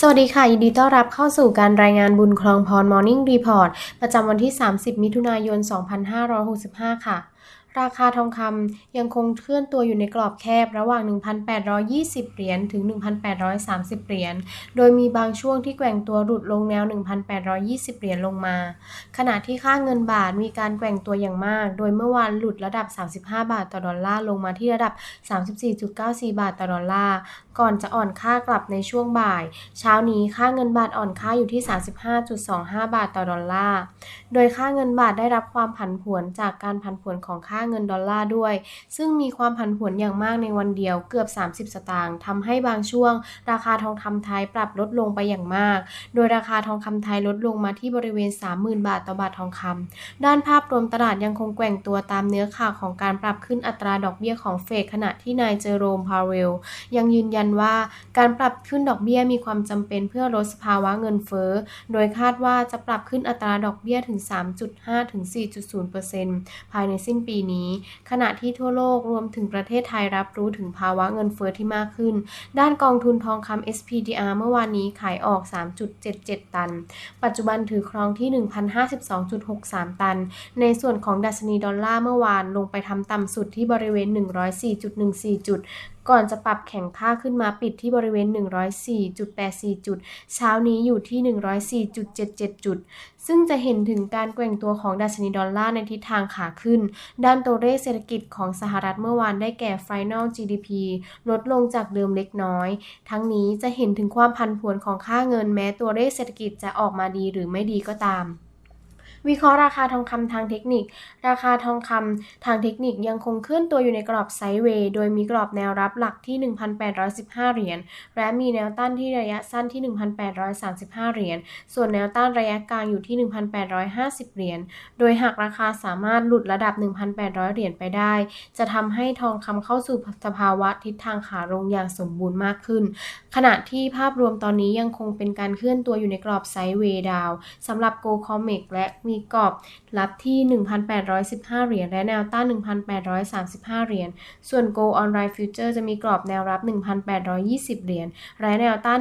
สวัสดีค่ะ ยินดีต้อนรับเข้าสู่การรายงานบุญคลองพร Morning Report ประจำวันที่ 30 มิถุนายน 2565 ค่ะ ราคาทองคำยังคงเคลื่อนตัวอยู่ในกรอบแคบระหว่าง 1,820 เหรียญถึง 1,830 เหรียญ โดยมีบางช่วงที่แกว่งตัวหลุดลงแนว 1,820 เหรียญลงมา ขณะที่ค่าเงินบาทมีการแกว่งตัวอย่างมาก โดยเมื่อวานหลุดระดับ 35 บาทต่อดอลลาร์ลงมาที่ระดับ 34.94 บาทต่อดอลลาร์ ก่อนจะอ่อนค่ากลับในช่วงบ่าย เช้านี้ค่าเงินบาทอ่อนค่าอยู่ที่ 35.25 บาทต่อดอลลาร์ โดยค่าเงินบาทได้รับความผันผวนจากการผันผวนของค่าเงินดอลลาร์ด้วย ซึ่งมีความผันผวนอย่างมากในวันเดียวเกือบ 30 สตางค์ทำให้บางช่วง ราคาทองคำไทยปรับลดลงไปอย่างมาก โดยราคาทองคำไทยลดลงมาที่บริเวณ 30,000 บาทต่อบาททองคำด้านภาพรวมตลาดยังคงแกว่งตัวตามเนื้อข่าวของการปรับขึ้นอัตราดอกเบี้ยของเฟดขณะที่นายเจอโรมพาวเวลยังยืนยันว่าการปรับขึ้นดอกเบี้ยมีความจำเป็นเพื่อลดสภาวะเงินเฟ้อ โดยคาดว่าจะปรับขึ้นอัตราดอกเบี้ยถึง 3.5 ถึง 4.0%ภายในสิ้นปีนี้ขณะที่ทั่วโลกรวมถึงประเทศไทยรับรู้ถึงภาวะเงินเฟ้อที่มากขึ้น ด้านกองทุนทองคำ SPDR เมื่อวานนี้ขายออก 3.77 ตัน ปัจจุบันถือครองที่ 1,052.63 ตัน ในส่วนของดัชนีดอลลาร์เมื่อวานลงไปทำต่ำสุดที่บริเวณ 104.14 จุด ก่อนจะปรับแข็งค่าขึ้นมาปิดที่บริเวณ 104.84 จุด เช้านี้อยู่ที่ 104.77 จุด ซึ่งจะเห็นถึงการแกว่งตัวของดัชนีดอลลาร์ในทิศทางขาขึ้น ด้านตัวเลขเศรษฐกิจของสหรัฐเมื่อวานได้แก่ Final GDP ลดลงจากเดิมเล็กน้อย ทั้งนี้จะเห็นถึงความพันผวนของค่าเงินแม้ตัวเลขเศรษฐกิจจะออกมาดีหรือไม่ดีก็ตาม วิเคราะห์ราคาทองคำทางเทคนิค ราคาทองคำทางเทคนิคยังคงเคลื่อนตัวอยู่ในกรอบไซด์เวย์ โดยมีกรอบแนวรับหลักที่ 1,815 เหรียญ และมีแนวต้านที่ระยะสั้นที่ 1,835 เหรียญ ส่วนแนวต้านระยะกลางอยู่ที่ 1,850 เหรียญ โดยหากราคาสามารถหลุดระดับ 1,800 เหรียญไปได้ จะทำให้ทองคำเข้าสู่สภาวะทิศทางขาลงอย่างสมบูรณ์มากขึ้น ขณะที่ภาพรวมตอนนี้ยังคงเป็นการเคลื่อนตัวอยู่ในกรอบไซด์เวย์ดาวสำหรับ Go Comex และมีีกรอบรับที่ 1,815 เหรียญและแนวต้าน 1,835 เหรียญ ส่วน Go Online Future จะมีกรอบแนวรับ 1,820 เหรียญและแนวต้าน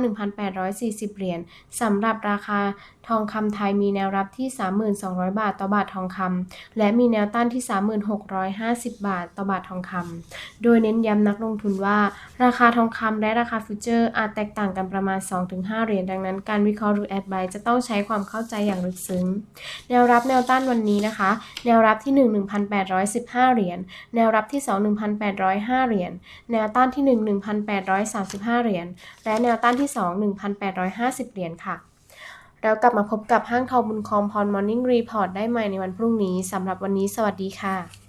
1,840 เหรียญสำหรับราคาทองคำไทยมีแนวรับที่ 3,200 บาทต่อบาททองคำและมีแนวต้านที่ 3,650 บาทต่อบาททองคำโดยเน้นย้ำนักลงทุนว่า ราคาทองคำและราคาฟิวเจอร์อาจแตกต่างกันประมาณ 2-5 เหรียญดังนั้นการวิเคราะห์หรือแอดไบจะต้องใช้ความเข้าใจอย่างลึกซึ้งแนวรับแนวต้านวันนี้นะคะ แนวรับที่ 1 1,815 เหรียญ แนวรับที่ 2 1,805 เหรียญ แนวต้านที่ 1 1,835 เหรียญ และแนวต้านที่ 2 1,850 เหรียญค่ะ แล้วกลับมาพบกับห้างทองบุญคอมพรมอร์นิ่งรีพอร์ตได้ใหม่ในวันพรุ่งนี้สำหรับวันนี้สวัสดีค่ะ